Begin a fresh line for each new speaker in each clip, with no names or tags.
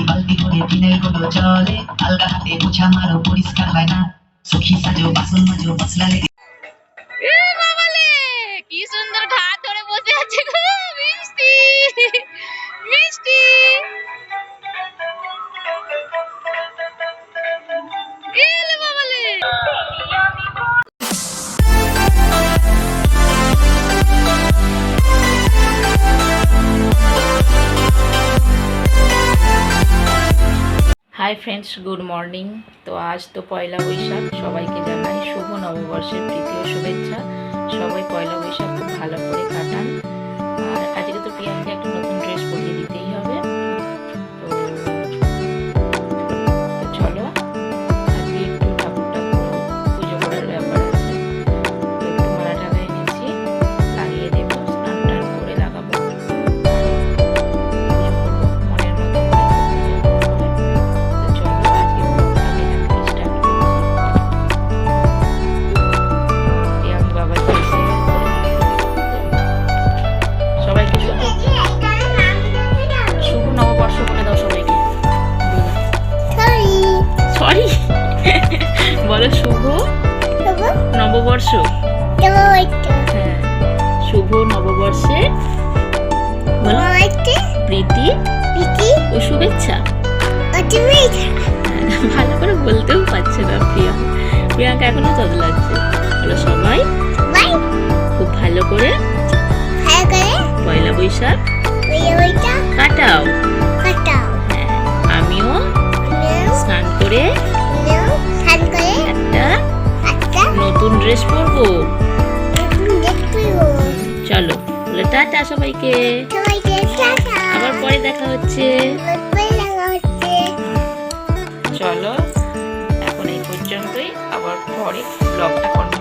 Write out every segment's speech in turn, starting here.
বালতি করে ফিনাইলগুলো জলে আলগা
কি সুন্দর ঘা ধরে বসে আছে মিষ্টি। হাই ফ্রেন্ডস গুড মর্নিং তো আজ তো পয়লা বৈশাখ, সবাইকে জানাই শুভ নববর্ষের তৃতীয় শুভেচ্ছা। সবাই পয়লা বৈশাখ নববর্ষ হ্যাঁ। শুভ নববর্ষে। বলো। প্রীতি। ও শুভেচ্ছা। ভালো করে বলতেও পারছে না প্রিয়া। প্রিয়াঙ্কা এখনও লাগছে বলো সবাই। খুব ভালো করে। পয়লা বৈশাখ। কাটাও। হ্যাঁ আমিও স্নান করে টাটা সবাইকে। আবার পরে দেখা হচ্ছে। চলো এখন এই পর্যন্তই। আবার পরে ব্লগটা কন্টিনিউ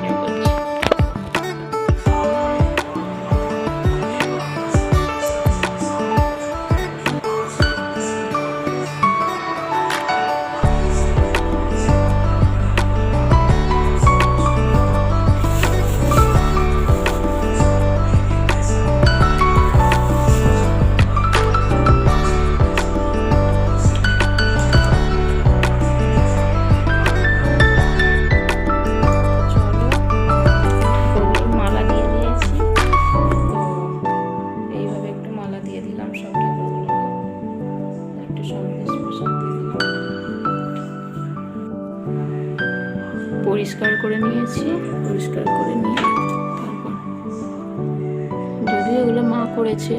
করেছে।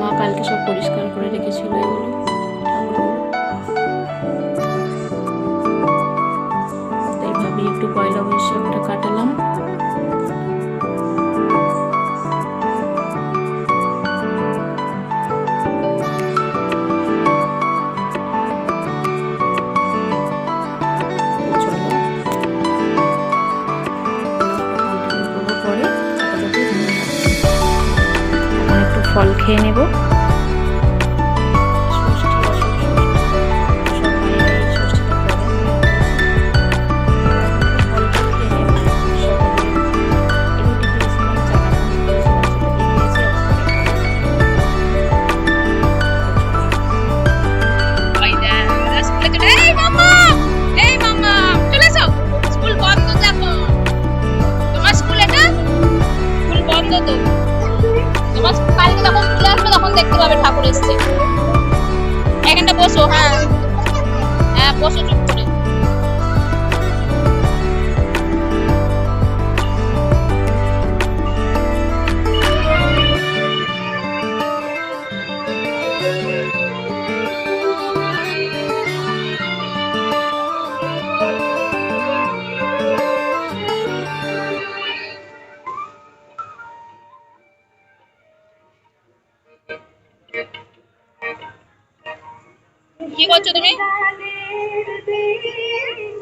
মা কালকে সব পরিষ্কার করে রেখেছিল এগুলো। তাই ভাবি একটু পয়লা বৈশাখটা কাটালাম। ফল নেব। বসো চুপ করে কি করছ তুমি?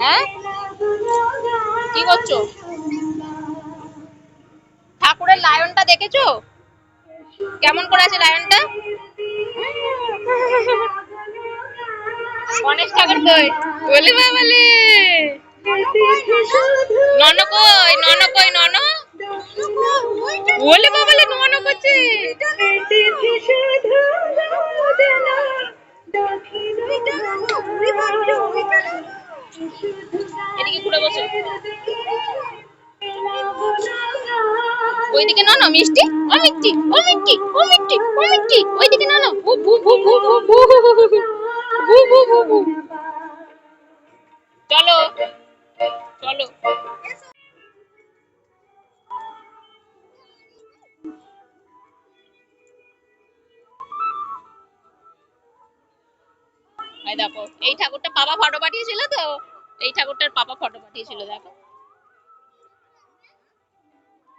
হ্যাঁ? কি করছ? ঠাকুরের লায়নটা দেখেছ? কেমন করে আছে লায়নটা? গণেশ ঠাকুর কই? বলি বাবালে নন কই? নন কই? নন বলে বাবালে
ওইদিকে না না মিষ্টি ও মিষ্টি ও মিষ্টি ও মিষ্টি ও মিষ্টি ওইদিকে না না ভু ভু ভু ভু ভু ভু ভু ভু ভু ভু চলো চলো এই দেখো এই ঠাকুরটা পাপা ফটো পাঠিয়েছিল তো এই ঠাকুরটার পাপা ফটো পাঠিয়েছিল দেখো।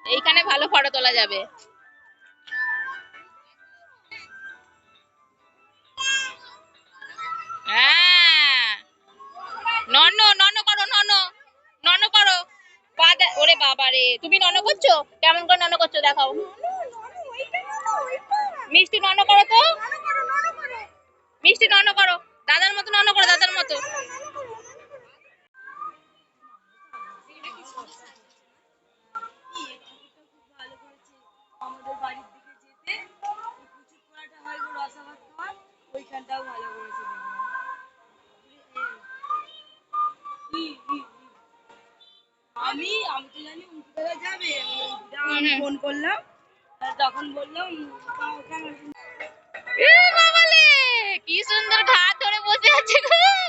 এইখানে ভালো ফটো তোলা যাবে। হ্যাঁ। নন নন করো নন। নন করো। ওরে বাবা রে তুমি নন করছ? কেমন করে নন করছ দেখাও। মিষ্টি নন করো তো। মিষ্টি নন করো। দাদার মতো নন করো দাদার মতো।
আমি তো জানি উল্টোবেলা যাবে। আমি ফোন করলাম তখন বললাম কি
সুন্দর ঘা ধরে বসে আছে গো।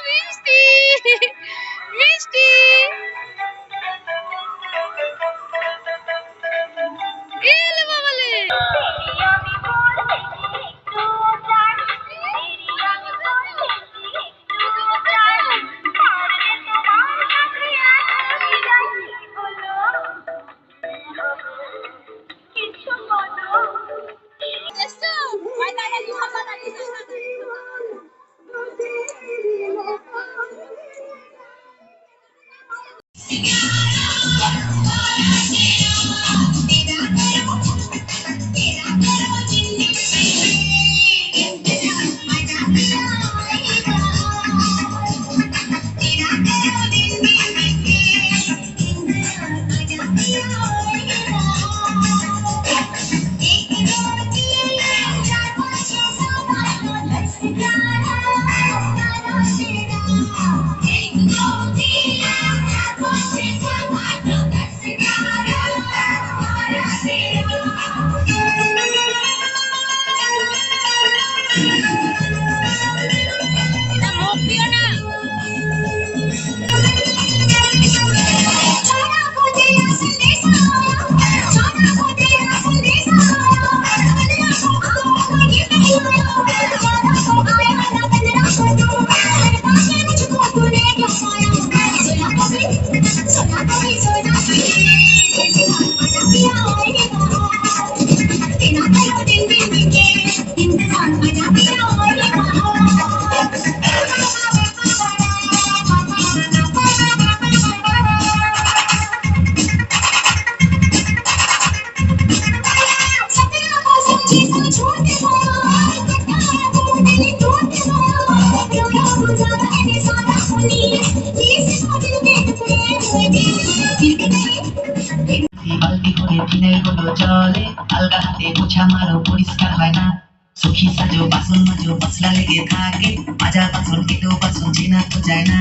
লেগে থাকে মাজা বাসন কেটেও বাসন চেনা তো যায় না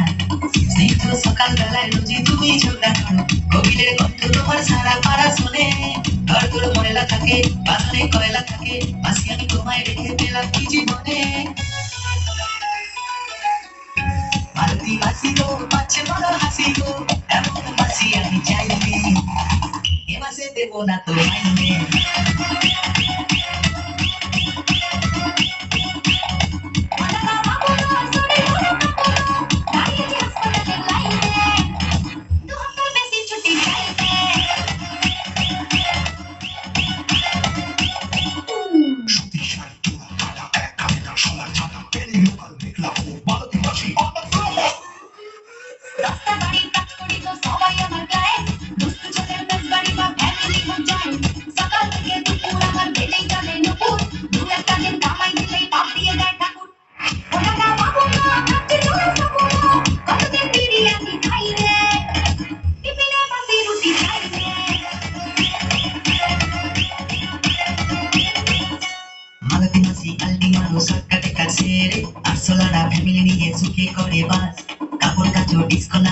স্নিগ্ধ সকাল বেলায় রোজি তুমি ঝগড়া করো কবিলে গন্ধ তোমার সারা পাড়া শোনে ঘর তোর ময়লা থাকে বাসনে কয়লা থাকে মাসি আমি তোমায় রেখে পেলাম কি জীবনে বালতি মাসি গো পাচ্ছে বড় হাসি গো এমন মাসি আমি চাইলে এ মাসে দেবো না তো মাইনে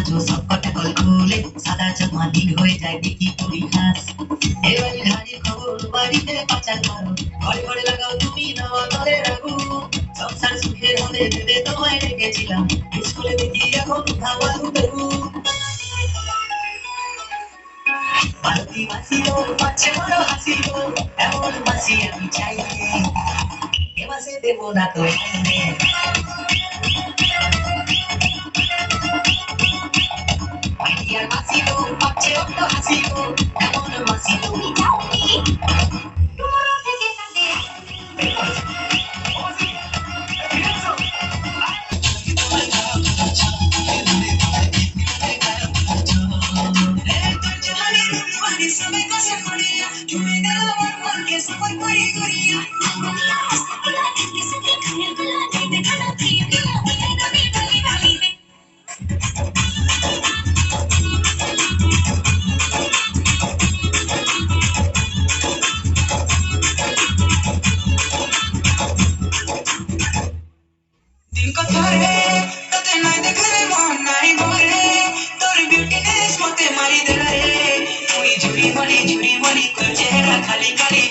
নাচো সব কল খুলে সাদা চাকমা নীল হয়ে যায় দেখি পরিহাস এবারে ঘাড়ি খবর, বাড়িতে পাচার করো ঘরে ঘরে লাগাও তুমি নওয়া দলে রাখো। সংসার সুখের হলে ভেবে তোমায় রেখেছিলাম। স্কুলে দেখি এখন খাওয়া উঠবু বালতি মাসি গো পাচ্ছে বড় হাসি গো এমন মাসি আমি চাই এ মাসে দেবো না তো পাচ্ছে অন্য
মতে মারি দিল রে তুই ঝুড়ি মারি ঝুড়ি মারি কর চেহারা খালি খালি